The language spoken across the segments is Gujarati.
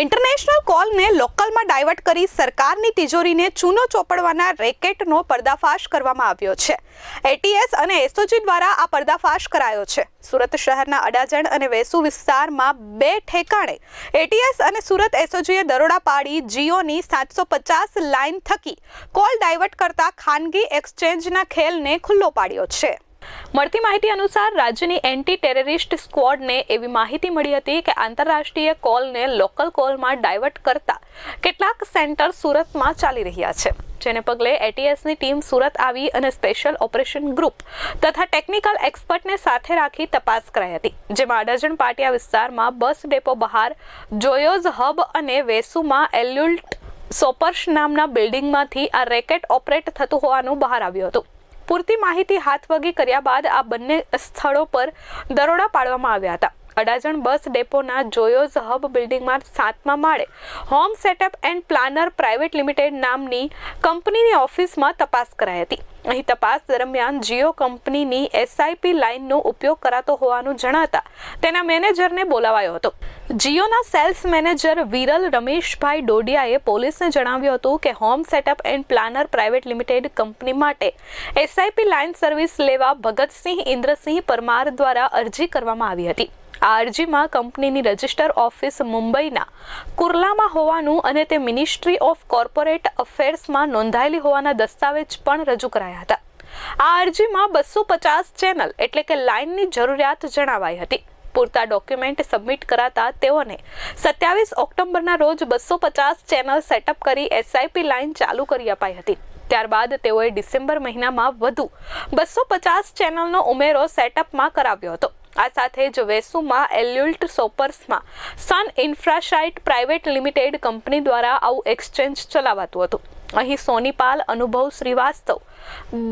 ઇન્ટરનેશનલ કોલને લોકલમાં ડાયવર્ટ કરી સરકારની તિજોરીને ચૂનો ચોપડવાના રેકેટનો પર્દાફાશ કરવામાં આવ્યો છે. એટીએસ અને એસઓજી દ્વારા આ પર્દાફાશ કરાયો છે. સુરત શહેરના અડાજણ અને વેસુ વિસ્તારમાં બે ઠેકાણે એટીએસ અને સુરત એસઓજીએ દરોડા પાડી જીઓની સાતસો પચાસ લાઇન થકી કોલ ડાયવર્ટ કરતા ખાનગી એક્સચેન્જના ખેલને ખુલ્લો પાડ્યો છે. મળતી માહિતી અનુસાર રાજ્યની એન્ટી ટેરરિસ્ટ સ્ક્વોડને એવી માહિતી મળી હતી કે આંતરરાષ્ટ્રીય કોલને લોકલ કોલમાં ડાયવર્ટ કરતા કેટલાક સેન્ટર સુરતમાં ચાલી રહ્યા છે. જેને પગલે એટીએસની ટીમ સુરત આવી અને સ્પેશિયલ ઓપરેશન ગ્રુપ તથા ટેકનિકલ એક્સપર્ટને સાથે રાખી તપાસ કરાઈ હતી. જેમાં અડાજણ પાટિયા વિસ્તારમાં બસ ડેપો બહાર, જોયોઝ હબ અને વેસુમાં એલ્યુલ્ટ સોપર્શ નામના બિલ્ડિંગમાંથી આ રેકેટ ઓપરેટ થતું હોવાનું બહાર આવ્યું હતું. પૂરતી માહિતી હાથવગી કર્યા બાદ આ બંને સ્થળો પર દરોડા પાડવામાં આવ્યા હતા. અડાજણ બસ ડેપોના જોયોઝ હબ બિલ્ડિંગમાં સાતમા માળે home setup and planner private limited નામની કંપનીની ઓફિસમાં તપાસ કરાઈ હતી. અહીં તપાસ દરમિયાન જીઓ કંપનીની એસઆઈપી લાઇનનો ઉપયોગ કરાતો હોવાનું જણાતા તેના મેનેજરને બોલાવાયો હતો. જીઓના સેલ્સ મેનેજર વિરલ રમેશભાઈ ડોડિયાએ પોલીસને જણાવ્યું હતું કે home setup and planner private limited company માટે એસઆઈપી લાઇન સર્વિસ લેવા ભગતસિંહ ઇન્દ્રસિંહ પરમાર દ્વારા અરજી કરવામાં આવી હતી. આ અરજીમાં કંપનીની રજિસ્ટર ઓફિસ મુંબઈના કુર્લામાં હોવાનું અને તે મિનિસ્ટ્રી ઓફ કોર્પોરેટ અફેર્સમાં નોંધાયેલી હોવાના દસ્તાવેજ પણ રજૂ કરાયા હતા. આ અરજીમાં બસો પચાસ ચેનલ એટલે કે લાઇનની જરૂરિયાત જણાવાઈ હતી. પૂરતા ડોક્યુમેન્ટ સબમિટ કરાતા તેઓને સત્યાવીસ ઓક્ટોબરના રોજ બસો પચાસ ચેનલ સેટઅપ કરી એસઆઈપી લાઇન ચાલુ કરી અપાઈ હતી. ત્યારબાદ તેઓએ ડિસેમ્બર મહિનામાં વધુ બસો પચાસ ચેનલનો ઉમેરો સેટઅપમાં કરાવ્યો હતો. આ સાથે જ વેસુમાં એલ્યુલ્ટ સોપર્સમાં Sun Infrasight private limited company દ્વારા આવું એક્સચેન્જ ચલાવાતું હતું. અહીં સોનીપાલ, અનુભવ શ્રીવાસ્તવ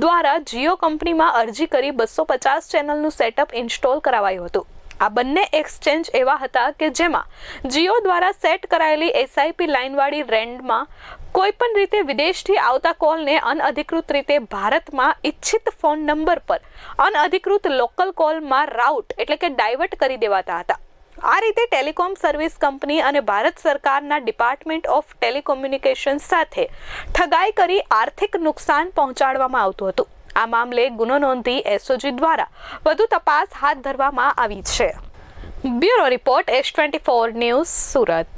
દ્વારા જીઓ કંપનીમાં અરજી કરી બસો પચાસ ચેનલનું સેટઅપ ઇન્સ્ટોલ કરાવાયું હતું. આ બંને એક્સચેન્જ એવા હતા કે જેમાં જીઓ દ્વારા સેટ કરાયેલી એસઆઈપી લાઇનવાળી રેન્ડમાં કોઈપણ રીતે વિદેશથી આવતા કોલને અનઅધિકૃત રીતે ભારતમાં ઇચ્છિત ફોન નંબર પર અનઅધિકૃત લોકલ કોલમાં રાઉટ એટલે કે ડાયવર્ટ કરી દેવાતા હતા. આ રીતે ટેલિકોમ સર્વિસ કંપની અને ભારત સરકારના ડિપાર્ટમેન્ટ ઓફ ટેલિકોમ્યુનિકેશન સાથે ઠગાઈ કરી આર્થિક નુકસાન પહોંચાડવામાં આવતું હતું. આ મામલે ગુનો નોંધી એસઓજી દ્વારા વધુ તપાસ હાથ ધરવામાં આવી છે. Bureau report S twenty four news Surat.